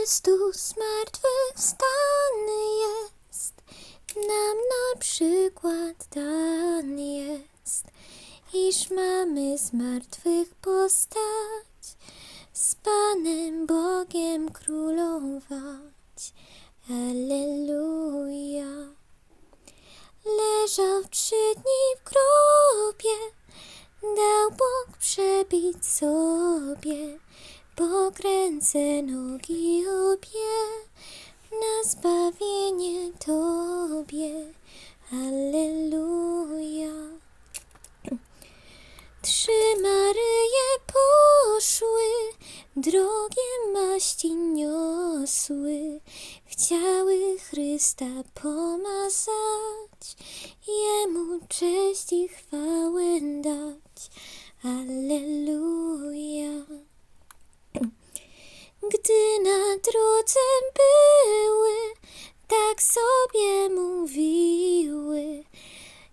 Chrystus zmartwychwstany jest, nam na przykład dan jest, iż mamy z martwych postać, z Panem Bogiem królować. Alleluja. Leżał trzy dni w grobie, dał Bóg przebić sobie, pokręcę nogi obie, na zbawienie Tobie. Alleluja. Trzy Maryje poszły, drogie maści niosły, chciały Chrysta pomazać, Jemu cześć i chwałę dać. Na drodze były, tak sobie mówiły,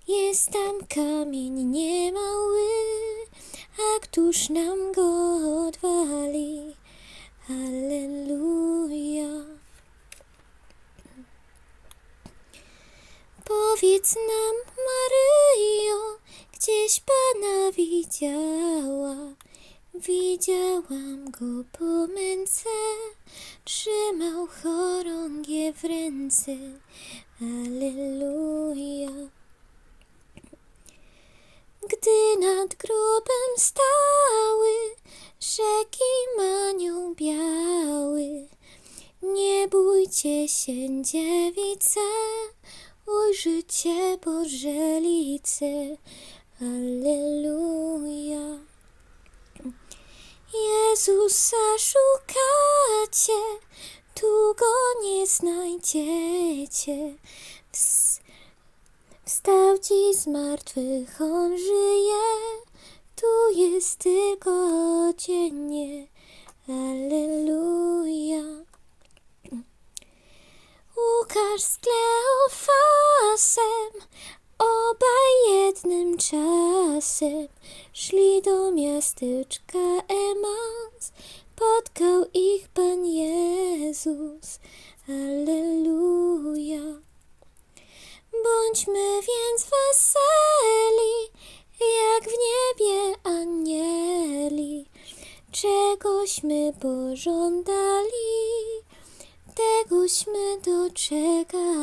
jest tam kamień niemały, a któż nam go odwali? Alleluja. Powiedz nam, Maryjo, gdzieś Pana widziała. Widziałam go po męce, trzymał chorągiew w ręce. Alleluja. Gdy nad grobem stały rzeki manią biały, nie bójcie się, dziewice, ujrzycie Boże lice. Alleluja. Jezusa szukacie, tu go nie znajdziecie. Ws- Wstał ci z martwych, on żyje, tu jest tylko cienie. Alleluja. Łukasz z Kleofasem, obaj jednym czasem szli do miasteczka Emas, spotkał ich Pan Jezus. Alleluja. Bądźmy więc weseli, jak w niebie anieli, czegośmy pożądali, tegośmy doczekali.